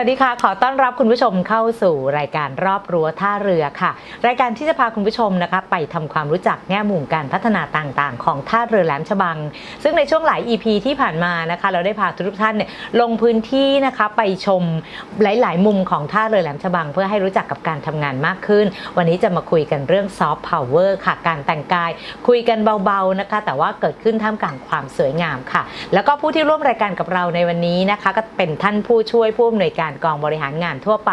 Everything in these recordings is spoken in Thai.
วัสดีค่ะ ขอต้อนรับคุณผู้ชมเข้าสู่รายการรอบรั้วท่าเรือค่ะ รายการที่จะพาคุณผู้ชมนะคะไปทำความรู้จักแง่มุมการพัฒนาต่างๆ ของท่าเรือแหลมฉบัง ซึ่งในช่วงหลาย EP ที่ผ่านมานะคะ เราได้พาทุกท่านเนี่ยลงพื้นที่นะคะไปชมหลายๆ มุมของท่าเรือแหลมฉบัง เพื่อให้รู้จักกับการทำงานมากขึ้น วันนี้จะมาคุยกันเรื่องซอฟต์พาวเวอร์ค่ะ การแต่งกาย คุยกันเบาๆนะคะ แต่ว่าเกิดขึ้นท่ามกลางความสวยงามค่ะ แล้วก็ผู้ที่ร่วมรายการกับเราในวันนี้นะคะ ก็เป็นท่านผู้ช่วยผู้อำนวยการกองบริหารงานทั่วไป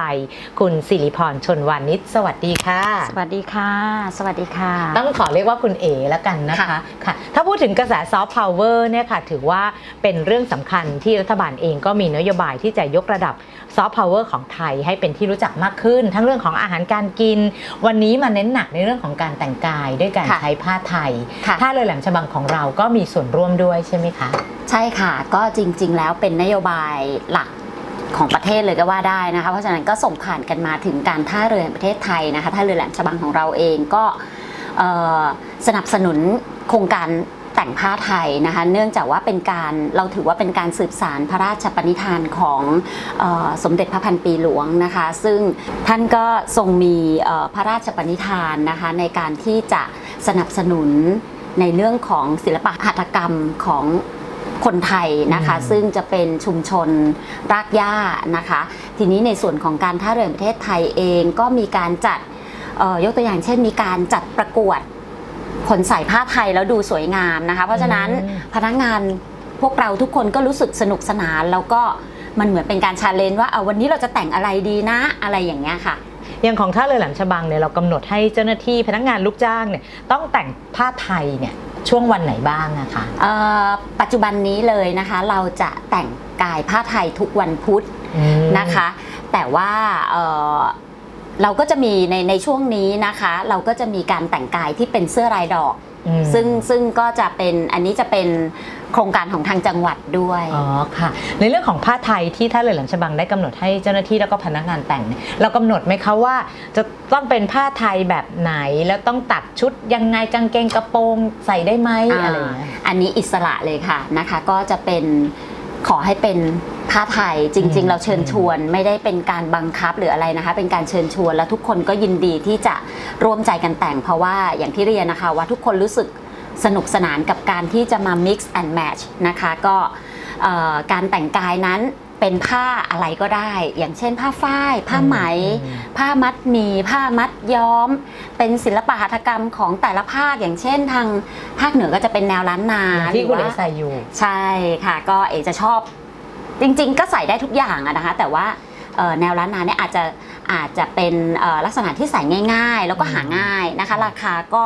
คุณสิริพรชนวานิชสวัสดีค่ะ สวัสดีค่ะ สวัสดีค่ะ ต้องขอเรียกว่าคุณเอแล้วกันนะคะค่ะค่ะถ้าพูดถึงกระแสซอฟต์พาวเวอร์เนี่ยค่ะถือว่าเป็นเรื่องสำคัญที่รัฐบาลเองก็มีนโยบายที่จะยกระดับซอฟต์พาวเวอร์ของไทยให้เป็นที่รู้จักมากขึ้น ทั้งเรื่องของอาหารการกิน วันนี้มาเน้นหนักในเรื่องของการแต่งกายด้วยการค่ะใช้ผ้าไทยค่ะถ้าเรือแหลมฉบังของเราก็มีส่วนร่วมด้วยใช่ไหมคะ ใช่ค่ะ ก็จริง ๆ แล้วเป็นนโยบายหลัก ของประเทศเลยก็ว่าได้นะคะ เพราะฉะนั้นก็ส่งผ่านกันมาถึงการท่าเรือแห่งประเทศไทยนะคะท่าเรือแหลมฉบังของเราเองก็สนับสนุนโครงการแต่งผ้าไทยนะคะเนื่องจากว่าเป็นการเราถือว่าเป็นการสืบสารพระราชปณิธานของออสมเด็จพระพันปีหลวงนะคะ ซึ่งท่านก็ทรงมีพระราชปณิธานนะคะในการที่จะสนับสนุนในเรื่องของศิลปะหัตถกรรมของ คนไทยนะคะอืมซึ่งจะเป็นชุมชนรากหญ้านะคะ ทีนี้ในส่วนของการท่าเรือแห่งประเทศไทยเองก็มีการจัดเอ่อยกตัวอย่างเช่น มีการจัดประกวดคนใส่ผ้าไทยแล้วดูสวยงามนะคะ เพราะฉะนั้นอืมพนักงานพวกเราทุกคนก็รู้สึกสนุกสนานแล้วก็มันเหมือนเป็นการชาเลนจ์ว่าเอาวันนี้เราจะแต่งอะไรดีนะอะไรอย่างเงี้ยค่ะอย่างของท่าเรือแหลมฉบังเนี่ยเรากำหนดให้เจ้าหน้าที่พนักงานลูกจ้างเนี่ยต้องแต่งผ้าไทยเนี่ย ช่วงวันไหนบ้างอะคะเอ่อปัจจุบันนี้เลยนะคะ เราจะแต่งกายผ้าไทยทุกวันพุธอืม นะคะ แต่ว่าเอ่อเราก็จะมีในในช่วงนี้นะคะ เราก็จะมีการแต่งกายที่เป็นเสื้อลายดอกอืม ซึ่งซึ่งก็จะเป็นอันนี้จะเป็นโครงการของทางจังหวัดด้วย อ๋อค่ะ ในเรื่องของผ้าไทยที่ท่าเรือแหลมฉบังได้กำหนดให้เจ้าหน้าที่แล้วก็พนักงานแต่งเนี่ยเรากำหนดไหมคะว่าจะต้องเป็นผ้าไทยแบบไหนแล้วต้องตัดชุดยังไงกางเกงกระโปรงใส่ได้ไหมอะไรอย่างเงี้ยอันนี้อิสระเลยค่ะนะคะ ก็จะเป็น ขอให้เป็นผ้าไทยจอืริงมๆเราเชิญชวนไม่ได้เป็นการบังคับหรืออะไรนะคะ เป็นการเชิญชวนแล้วทุกคนก็ยินดีที่จะร่วมใจกันแต่ง เพราะว่าอย่างที่เรียนนะคะ ว่าทุกคนรู้สึกสนุกสนานกับการที่จะมา mix and match นะคะ ก็เอ่อการแต่งกายนั้น เป็นผ้าอะไรก็ได้ อย่างเช่น ผ้าฝ้าย ผ้าไหมอืมผ้ามัดหมี ผ้ามัดย้อม เป็นศิลปะหัตถกรรมของแต่ละภาค อย่างเช่น ทางภาคเหนือก็จะเป็นแนวล้านนาอย่างที่หคุณรือเอ๋ว่าใส่อยู่ ใช่ค่ะ ก็เอจะชอบ จริง ๆ ก็ใส่ได้ทุกอย่างอะนะคะ แต่ว่าเอ่อแนวล้านนาเนี่ยอาจจะอาจจะเป็นเอ่อลักษณะที่ใส่ง่าย ๆ แล้วก็หาง่ายนะคะ ราคาก็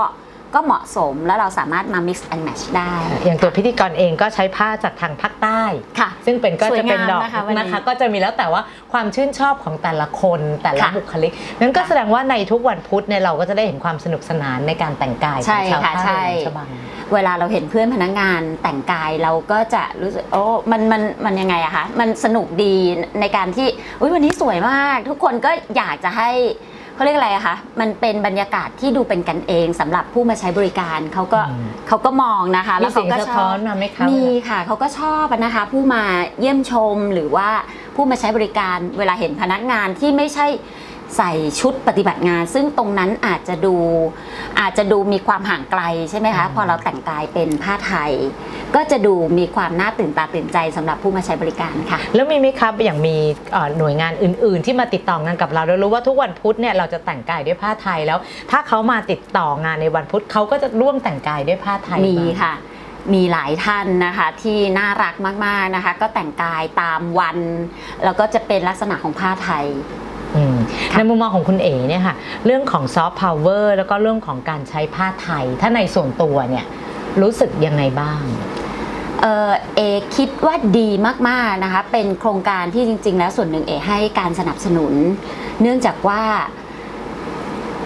ก็เหมาะสมแล้วเราสามารถมา mix and match ได้ อย่างตัวพิธีกรเองก็ใช้ผ้าจากทางภาคใต้ ค่ะ ซึ่งเป็นก็จะเป็นดอกสวยงามนะคะวันนี้นะคะ ก็จะมีแล้วแต่ว่าความชื่นชอบของแต่ละคนแต่ละค่ะบุคลิกนั้นก็ค่ะแสดงว่าในทุกวันพุธเนี่ยเราก็จะได้เห็นความสนุกสนานในการแต่งกายขใช่องชาวค่ะท่าใช่เรือแหลมฉบัง เวลาเราเห็นเพื่อนพนักงานแต่งกายเราก็จะรู้สึกโอ้มันมันมันยังไงอะคะมันสนุกดีในการที่อุยวันนี้สวยมาก ทุกคนก็อยากจะให้ เขาเรียกอะไรอะคะมันเป็นบรรยากาศที่ดูเป็นกันเองสำหรับผู้มาใช้บริการเขาก็อืม เขาก็มองนะคะ มีแล้วเสีเขายงก็สะชท้ออบ นมาไหมคะ มีค่ะเขาก็ชอบอะนะคะ ผู้มาเยี่ยมชมหรือว่าผู้มาใช้บริการเวลาเห็นพนักงานที่ไม่ใช่ ใส่ชุดปฏิบัติงาน ซึ่งตรงนั้นอาจจะดูอาจจะดูมีความห่างไกลใช่ไหมคะอืมพอเราแต่งกายเป็นผ้าไทย ก็จะดูมีความน่าตื่นตาตื่นใจสำหรับผู้มาใช้บริการค่ะ แล้วมีไหมครับอย่างมีเอ่อหน่วยงานอื่น ๆ ที่มาติดต่องานกับเราเรารู้ว่าทุกวันพุธเนี่ยเราจะแต่งกายด้วยผ้าไทยแล้ว ถ้าเขามาติดต่องานในวันพุธเขาก็จะร่วมแต่งกายด้วยผ้าไทยมีบ้างค่ะมีหลายท่านนะคะที่น่ารักมากๆนะคะ ก็แต่งกายตามวัน แล้วก็จะเป็นลักษณะของผ้าไทยอืมค่ะ ในมุมมองของคุณเอ๋เนี่ยค่ะ เรื่องของซอฟต์พาวเวอร์แล้วก็เรื่องของการใช้ผ้าไทย ถ้าในส่วนตัวเนี่ยรู้สึกยังไงบ้างเออเอคิดว่าดีมากๆนะคะเป็นโครงการที่จริง ๆ แล้วส่วนหนึ่งเอให้การสนับสนุน เนื่องจากว่า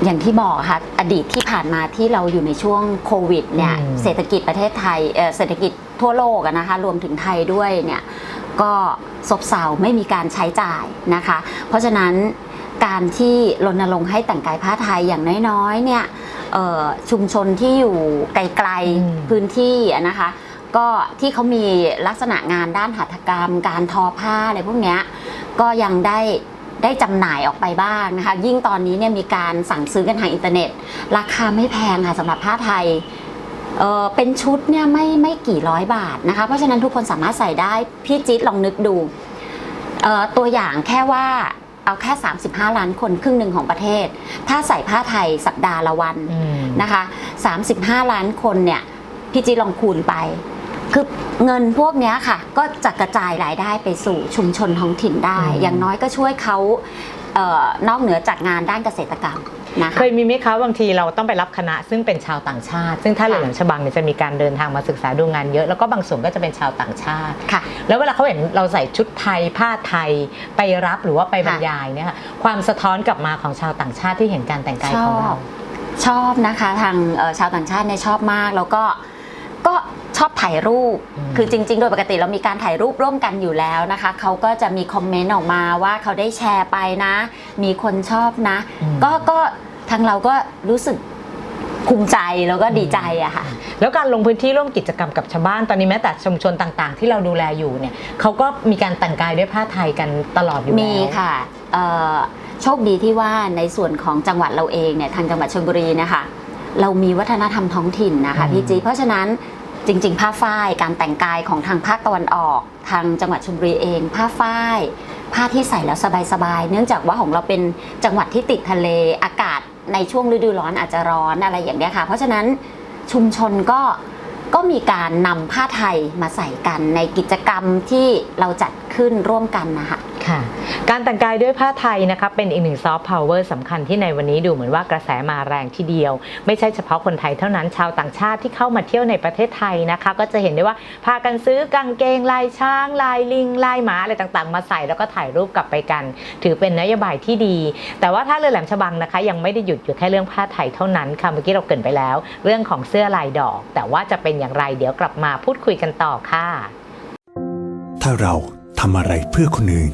อย่างที่บอกค่ะอดีตที่ผ่านมาที่เราอยู่ในช่วงโควิดเนี่ยอืมเศรษฐกิจประเทศไทยเอ่อเศรษฐกิจทั่วโลกอะนะคะรวมถึงไทยด้วยเนี่ย ก็ซบเซาไม่มีการใช้จ่ายนะคะ เพราะฉะนั้นการที่รณรงค์ให้แต่งกายผ้าไทยอย่างน้อยๆเนี่ยเอ่อชุมชนที่อยู่ไกลอืมๆพื้นที่อะนะคะ ก็ที่เขามีลักษณะงานด้านหัตถกรรม การทอผ้าอะไรพวกเนี้ยก็ยังได้ได้จำหน่ายออกไปบ้างนะคะ ยิ่งตอนนี้เนี่ยมีการสั่งซื้อกันทางอินเทอร์เน็ต ราคาไม่แพงค่ะสำหรับผ้าไทย เออเป็นชุดเนี่ยไม่ไม่กี่ร้อยบาทนะคะ เพราะฉะนั้นทุกคนสามารถใส่ได้ พี่จิ๊ดลองนึกดูเอ่อตัวอย่างแค่ว่าเอาแค่ 35 ล้านคนครึ่งหนึ่งของประเทศ ถ้าใส่ผ้าไทยสัปดาห์ละวันอืม นะคะ 35 ล้านคนเนี่ยพี่จีลองคูณไป คือเงินพวกเนี้ยค่ะ ก็จะกระจายรายได้ไปสู่ชุมชนท้องถิ่นได้ อืม อย่างน้อยก็ช่วยเขาเอ่อนอกเหนือจากงานด้านเกษตรกรรม นะคะ เคยมีไหมคะบางทีเราต้องไปรับคณะซึ่งเป็นชาวต่างชาติ ซึ่งถ้าเรือแหลมฉบังเนี่ยจะมีการเดินทางมาศึกษาดูงานเยอะ แล้วก็บางส่วนก็จะเป็นชาวต่างชาติค่ะ แล้วเวลาเขาเห็นเราใส่ชุดไทยผ้าไทยไปรับหรือว่าไปบรรค่ะยายเนี่ยค่ะความสะท้อนกลับมาของชาวต่างชาติที่เห็นการแต่งกายของเราชอบนะคะทางเอ่อชาวต่างชาติเนี่ยชอบมาก แล้วก็ก็ ชอบถ่ายรูปอืมคือจริง ๆ โดยปกติเรามีการถ่ายรูปร่วมกันอยู่แล้วนะคะ เขาก็จะมีคอมเมนต์ออกมาว่าเขาได้แชร์ไปนะ มีคนชอบนะอืมก็ก็ทางเราก็รู้สึกภูมิใจแล้วก็ดีใจอะค่ะ แล้วการลงพื้นที่ร่วมกิจกรรมกับชาวบ้านตอนนี้แม้แต่ชุมชนต่างๆ ที่เราดูแลอยู่เนี่ยเขาก็มีการแต่งกายด้วยผ้าไทยกันตลอดอยู่แล้วมีค่ะเอ่อโชคดีที่ว่าในส่วนของจังหวัดเราเองเนี่ยทางจังหวัดชลบุรีนะคะเรามีวัฒนธรรมท้องถิ่นนะคะอืมพี่จีเพราะฉะนั้น จริง ๆ ผ้าฝ้ายการแต่งกายของทางภาคตะวันออก ทางจังหวัดชลบุรีเอง ผ้าฝ้าย ผ้าที่ใส่แล้วสบายๆเนื่องจากว่าของเราเป็นจังหวัดที่ติดทะเลอากาศในช่วงฤดูร้อนอาจจะร้อนอะไรอย่างเนี้ยค่ะ เพราะฉะนั้นชุมชนก็ก็มีการนำผ้าไทยมาใส่กันในกิจกรรมที่เราจัดขึ้นร่วมกันนะคะ ค่ะ การแต่งกายด้วยผ้าไทยนะคะเป็นอีกหนึ่งซอฟต์พาวเวอร์สำคัญที่ในวันนี้ดูเหมือนว่ากระแสมาแรงทีเดียว ไม่ใช่เฉพาะคนไทยเท่านั้นชาวต่างชาติที่เข้ามาเที่ยวในประเทศไทยนะคะ ก็จะเห็นได้ว่าพากันซื้อกางเกงลายช้าง ลายลิง ลายหมาอะไรต่างๆ มาใส่แล้วก็ถ่ายรูปกลับไปกัน ถือเป็นนโยบายที่ดี แต่ว่าถ้าเรือแหลมฉบังนะคะ ยังไม่ได้หยุดอยู่แค่เรื่องผ้าไทยเท่านั้นค่ะเมื่อกี้เราเกรินไปแล้ว เรื่องของเสื้อลายดอก แต่ว่าจะเป็นอย่างไรเดี๋ยวกลับมาพูดคุยกันต่อค่ะ ถ้าเราทำอะไรเพื่อคนอื่น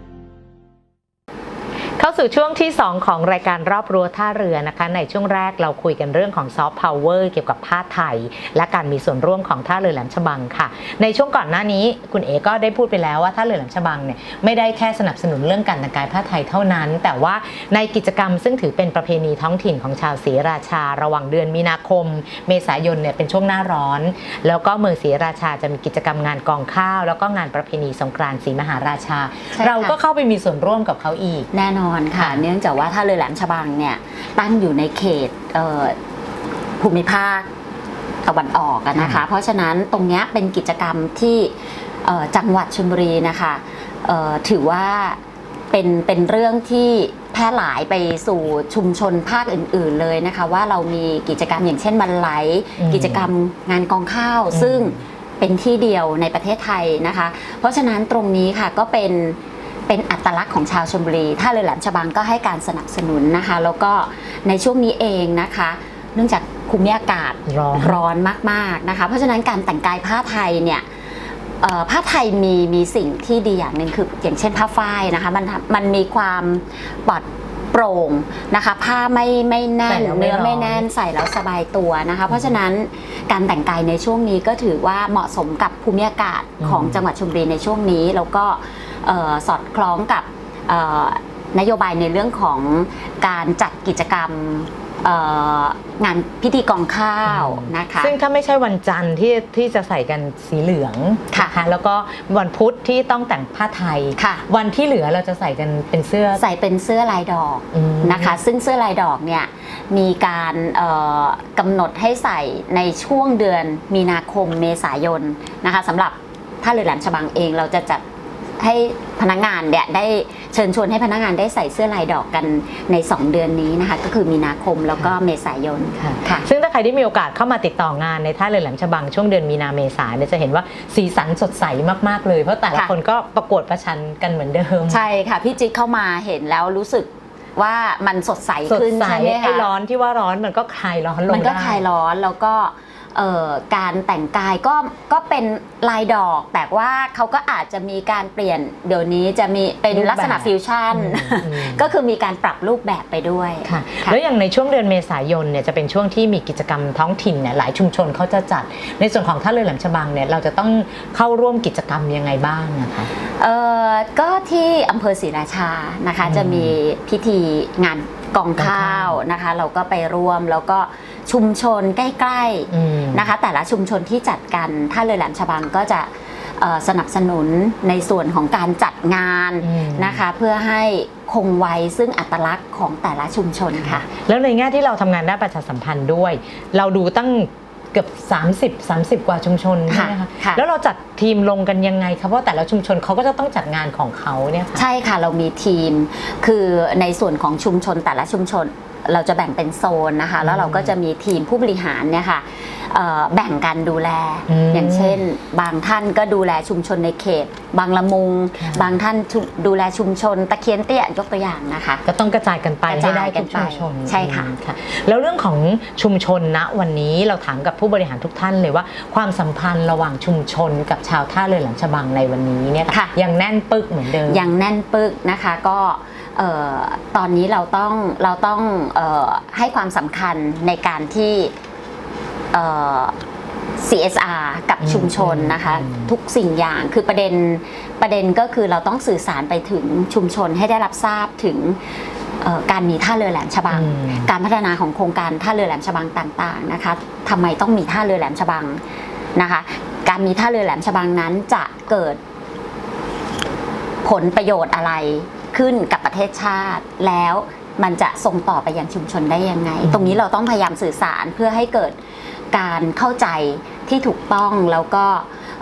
าสู่ช่วงที่ 2 ของรายการรอบรั้วท่าเรือนะคะ ในช่วงแรกเราคุยกันเรื่องของซอฟต์พาวเวอร์เกี่ยวกับผ้าไทย และการมีส่วนร่วมของท่าเรือแหลมฉบังค่ะ ในช่วงก่อนหน้านี้คุณเอ๋ก็ได้พูดไปแล้วว่าท่าเรือแหลมฉบังเนี่ยไม่ได้แค่สนับสนุนเรื่องการแต่งกายผ้าไทยเท่านั้น แต่ว่าในกิจกรรมซึ่งถือเป็นประเพณีท้องถิ่นของชาวศรีราชา ระหว่างเดือนมีนาคม เมษายนเนี่ยเป็นช่วงหน้าร้อน แล้วก็เมืองศรีราชาจะมีกิจกรรมงานกองข้าว แล้วก็งานประเพณีสงกรานต์ศรีมหาราชาใช่ค่ะเราก็เข้าไปมีส่วนร่วมกับเขาอีกแน่นอนค่ะค่ะ เนื่องจากว่าท่าเรือแหลมฉบังเนี่ยตั้งอยู่ในเขตเอ่อภูมิภาคตะวันออกอะนะคะ เพราะฉะนั้นตรงเนี้ยเป็นกิจกรรมที่เอ่อจังหวัดชลบุรีนะคะเอ่อถือว่าเป็นเป็นเรื่องที่แพร่หลายไปสู่ชุมชนภาคอื่น ๆเลยนะคะ ว่าเรามีกิจกรรมอย่างเช่นบันไลอืมกิจกรรมงานกองข้าวอืมซึ่งเป็นที่เดียวในประเทศไทยนะคะ เพราะฉะนั้นตรงนี้ค่ะก็เป็น เป็นอัตลักษณ์ของชาวชลบุรีท่าเรือแหลมฉบังก็ให้การสนับสนุนนะคะ แล้วก็ในช่วงนี้เองนะคะ เนื่องจากภูมิอากาศร้อนร้อนมากๆนะคะ เพราะฉะนั้นการแต่งกายผ้าไทยเนี่ยเอ่อผ้าไทยมีมีสิ่งที่ดีอย่างหนึ่งคืออย่างเช่นผ้าฝ้ายนะคะมันทำมันมีความปลอดโปร่งนะคะผ้าไม่ไม่แน่ใส่นแล้วไม่เนื้อไม่ร้อนแน่นใส่แล้วสบายตัวนะคะ เพราะฉะนั้นการแต่งกายในช่วงนี้ก็ถือว่าเหมาะสมกับภูมิอากาศของจังหวัดชลบุรีในช่วงนี้ แล้วก็เอ่อ สอดคล้องกับเอ่อนโยบายในเรื่องของการจัดกิจกรรมเอ่องานพิธีกองข้าวนะคะ ซึ่งถ้าไม่ใช่วันจันทร์ที่ที่จะใส่กันสีเหลืองค่ะนแล้วก็วันพุธที่ต้องแต่งผ้าไทยค่ะ วันที่เหลือเราจะใส่กันเป็นเสื้อใส่เป็นเสื้อลายดอกอืมนะคะ ซึ่งเสื้อลายดอกเนี่ยมีการเอ่อกำหนดให้ใส่ในช่วงเดือนมีนาคมเมษายนนะคะสำหรับท่าเรือแหลมฉบังเองเราจะจัด ให้พนักงานเนี่ยได้เชิญชวนให้พนักงานได้ใส่เสื้อลายดอกกันใน 2 เดือนนี้นะคะ ก็คือมีนาคมแล้วก็เมษายนค่ะค่ะ ซึ่งถ้าใครที่มีโอกาสเข้ามาติดต่องานในท่าเรือแหลมฉบังช่วงเดือนมีนาเมษาเนี่ยจะเห็นว่าสีสันสดใสมากๆเลย เพราะแต่ละค่ะคนก็ประกวดประชันกันเหมือนเดิม ใช่ค่ะ พี่จิ๊กเข้ามาเห็นแล้วรู้สึกว่ามันสดใสสดขึ้นใสใช่ไหมไอ้คะร้อนที่ว่าร้อนมันก็คลายร้อนลงมันก็ได้คลายร้อนแล้วก็เอ่อ การแต่งกายก็ก็เป็นลายดอก แต่ว่าเขาก็อาจจะมีการเปลี่ยนเดี๋ยวนี้จะมีเป็นรูปแบบลักษณะฟิวชั่นอืมอืมก็คือมีการปรับรูปแบบไปด้วยค่ะค่ะแล้วอย่างในช่วงเดือนเมษายนเนี่ยจะเป็นช่วงที่มีกิจกรรมท้องถิ่นเนี่ยหลายชุมชนเขาจะจัด ในส่วนของท่าเรือแหลมฉบังเนี่ยเราจะต้องเข้าร่วมกิจกรรมยังไงบ้างนะคะเอ่อก็ที่อำเภอศรีราชานะคะอืมจะมีพิธีงานกองข้าวกองข้าวนะคะ เราก็ไปร่วมแล้วก็ ชุมชนใกล้ๆอืมนะคะ แต่ละชุมชนที่จัดกันท่าเรือแหลมฉบังก็จะเอ่อสนับสนุนในส่วนของการจัดงานอืมนะคะ เพื่อให้คงไว้ซึ่งอัตลักษณ์ของแต่ละชุมชนค่ะ แล้วในแง่ที่เราทำงานด้านประชาสัมพันธ์ด้วย เราดูตั้งเกือบ 30 30 กว่าชุมชนใช่ไหมคะค่ะแล้วเราจัดทีมลงกันยังไงคะเพราะแต่ละชุมชนเขาก็จะต้องจัดงานของเขาเนี่ยค่ะใช่ค่ะเรามีทีมคือในส่วนของชุมชนแต่ละชุมชน เราจะแบ่งเป็นโซนนะคะ แล้วเราก็จะมีทีมผู้บริหารเนี่ยค่ะเอ่อแบ่งกันดูแลอืมอย่างเช่น บางท่านก็ดูแลชุมชนในเขต บางละมุงค่ะบางท่านชุดูแลชุมชน ตะเคียนเตี้ยยกตัวอย่างนะคะ ก็ต้องกระจายกันไปกระให้จายได้กัทุนกไปชุมชนใช่ค่ะอืมค่ะแล้วเรื่องของชุมชนณวันนี้เราถามกับผู้บริหารทุกท่านเลยว่า ความสัมพันธ์ระหว่างชุมชนกับชาวท่าเรือแหลมฉบังในวันนี้เนี่ยค่ะยังแน่นปึกเหมือนเดิมยังแน่นปึกนะคะก็เอ่อตอนนี้เราต้องเราต้องเออให้ความสำคัญในการที่เอ่อ CSR กับอืมชุมชนนะคะอืมทุกสิ่งอย่างคือประเด็นประเด็นก็คือเราต้องสื่อสารไปถึงชุมชนให้ได้รับทราบถึงเอ่อการมีท่าเรือแหลมฉบังอืมการพัฒนาของโครงการท่าเรือแหลมฉบังต่างๆนะคะทำไมต้องมีท่าเรือแหลมฉบังนะคะ การมีท่าเรือแหลมฉบังนั้นจะเกิด ผลประโยชน์อะไรขึ้นกับประเทศชาติแล้ว มันจะส่งต่อไปยังชุมชนได้ยังไงอืมตรงนี้เราต้องพยายามสื่อสารเพื่อให้เกิดการเข้าใจที่ถูกต้องแล้วก็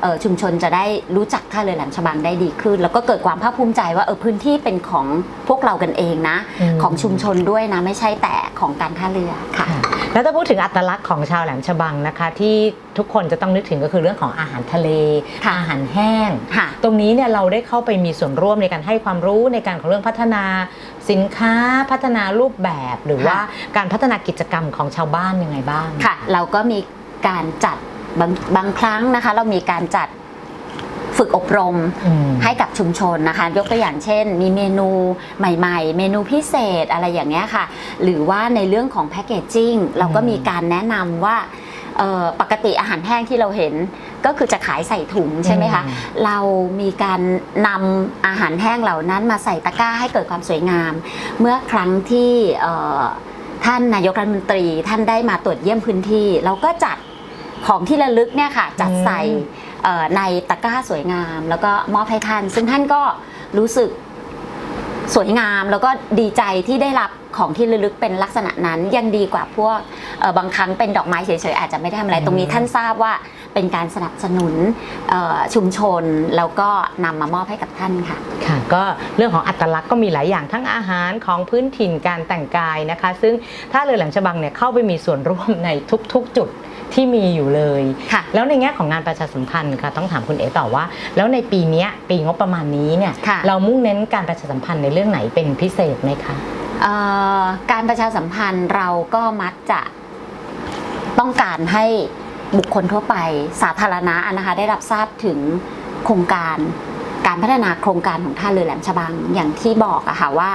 เอ่อชุมชนจะได้รู้จักท่าเรือแหลมฉบังได้ดีขึ้น แล้วก็เกิดความภาคภูมิใจว่าเออพื้นที่เป็นของพวกเรากันเองนะอืมของชุมชนด้วยนะ ไม่ใช่แต่ของการท่าเรือค่ะค่ะ แล้วถ้าพูดถึงอัตลักษณ์ของชาวแหลมฉบังนะคะ ที่ทุกคนจะต้องนึกถึงก็คือเรื่องของอาหารทะเลค่ะอาหารแห้งค่ะตรงนี้เนี่ยเราได้เข้าไปมีส่วนร่วมในการให้ความรู้ในการของเรื่องพัฒนาสินค้าพัฒนารูปแบบ หรือว่าการพัฒนากิจกรรมของชาวบ้านยังไงบ้างค่ะ เราก็มีการจัดบางบางครั้งนะคะ เรามีการจัด ฝึกอบรมอืมให้กับชุมชนนะคะ ยกตัวอย่างเช่น มีเมนูใหม่ ๆ เมนูพิเศษอะไรอย่างเงี้ยค่ะ หรือว่าในเรื่องของแพคเกจจิ้งเราก็มีการแนะนำว่าเอ่อปกติอาหารแห้งที่เราเห็นก็คือจะขายใส่ถุงใช่ไหมคะอืมเรามีการนำอาหารแห้งเหล่านั้นมาใส่ตะกร้าให้เกิดความสวยงาม เมื่อครั้งที่เอ่อท่านนายกรัฐมนตรีท่านได้มาตรวจเยี่ยมพื้นที่ เราก็จัดของที่ระลึกเนี่ยค่ะ จัดใส่เอ่อ ในตะกร้าสวยงาม แล้วก็มอบให้ท่าน ซึ่งท่านก็รู้สึกสวยงามแล้วก็ดีใจที่ได้รับของที่ระลึกเป็นลักษณะนั้นยังดีกว่าพวกเอ่อบางครั้งเป็นดอกไม้เฉยๆอาจจะไม่ได้ทำอะไรอืมตรงนี้ท่านทราบว่าเป็นการสนับสนุนเอ่อชุมชนแล้วก็นำมามอบให้กับท่านค่ะ ค่ะก็เรื่องของอัตลักษณ์ก็มีหลายอย่างทั้งอาหารของพื้นถิ่นการแต่งกายนะคะ ซึ่งท่าเรือแหลมฉบังเนี่ยเข้าไปมีส่วนร่วมในทุกๆจุด ที่มีอยู่เลย ค่ะแล้วในแง่ของงานประชาสัมพันธ์ค่ะต้องถามคุณเอ๋ต่อว่า แล้วในปีเนี้ยปีงบประมาณนี้เนี่ยค่ะ เรามุ่งเน้นการประชาสัมพันธ์ในเรื่องไหนเป็นพิเศษไหมคะ เอ่อการประชาสัมพันธ์เราก็มักจะต้องการให้บุคคลทั่วไปสาธารณะนะคะได้รับทราบถึงโครงการการพัฒนาโครงการของท่าเรือแหลมฉบังอย่างที่บอกอะค่ะว่า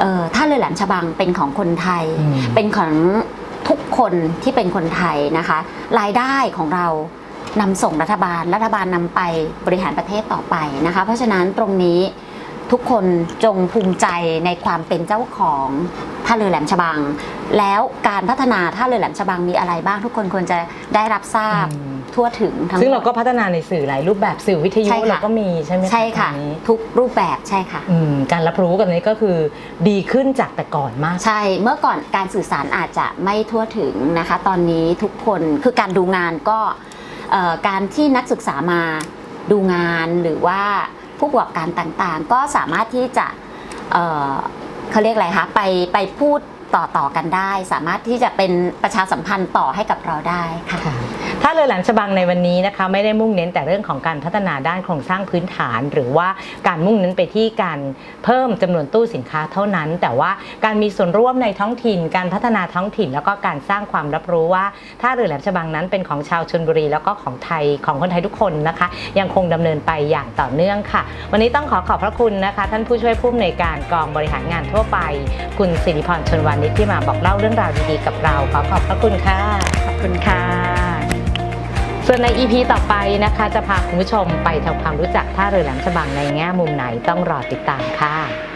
เอ่อท่าเรือแหลมฉบังเป็นของคนไทย อืม เป็นของ ทุกคนที่เป็นคนไทยนะคะ รายได้ของเรานำส่งรัฐบาล รัฐบาลนำไปบริหารประเทศต่อไปนะคะ เพราะฉะนั้นตรงนี้ทุกคนจงภูมิใจในความเป็นเจ้าของท่าเรือแหลมฉบัง แล้วการพัฒนาท่าเรือแหลมฉบังมีอะไรบ้าง ทุกคนควรจะได้รับทราบ ทั่วถึงทั้งซึ่งหมเราดก็พัฒนาในสื่อหลายรูปแบบสื่อวิทยุใช่ค่ะเราก็มีใช่ไหมใช่ค่ะตอนนี้ทุกรูปแบบใช่ค่ะอืมการรับรู้กันนี้ก็คือดีขึ้นจากแต่ก่อนมาก ใช่ เมื่อก่อนการสื่อสารอาจจะไม่ทั่วถึงนะคะ ตอนนี้ทุกคนคือการดูงานก็เอ่อการที่นักศึกษามาดูงานหรือว่าผู้ประกอบการต่างๆ ก็สามารถที่จะเอ่อเขาเรียกอะไรคะไปไปพูดต่อต่อๆกันได้ สามารถที่จะเป็นประชาสัมพันธ์ต่อให้กับเราได้ค่ะค่ะ ถ้าเรือแหลมฉบังในวันนี้นะคะไม่ได้มุ่งเน้นแต่เรื่องของการพัฒนาด้านโครงสร้างพื้นฐาน หรือว่าการมุ่งเน้นไปที่การเพิ่มจำนวนตู้สินค้าเท่านั้น แต่ว่าการมีส่วนร่วมในท้องถิ่น การพัฒนาท้องถิ่น แล้วก็การสร้างความรับรู้ว่าท่าเรือแหลมฉบังนั้นเป็นของชาวชนบุรี แล้วก็ของไทยของคนไทยทุกคนนะคะ ยังคงดำเนินไปอย่างต่อเนื่องค่ะ วันนี้ต้องขอขอบพระคุณนะคะ ท่านผู้ช่วยผู้อำนวยการกองบริหารงานทั่วไป คุณสิริพรชนวานิชที่มาบอกเล่าเรื่องราวดีๆกับเราขอขอบพระคุณค่ะขอบคุณค่ะ ส่วนใน EP ต่อไปนะคะ จะพาคุณผู้ชมไปทำความรู้จักท่าเรือแหลมฉบังในแง่มุมไหนต้องรอติดตามค่ะ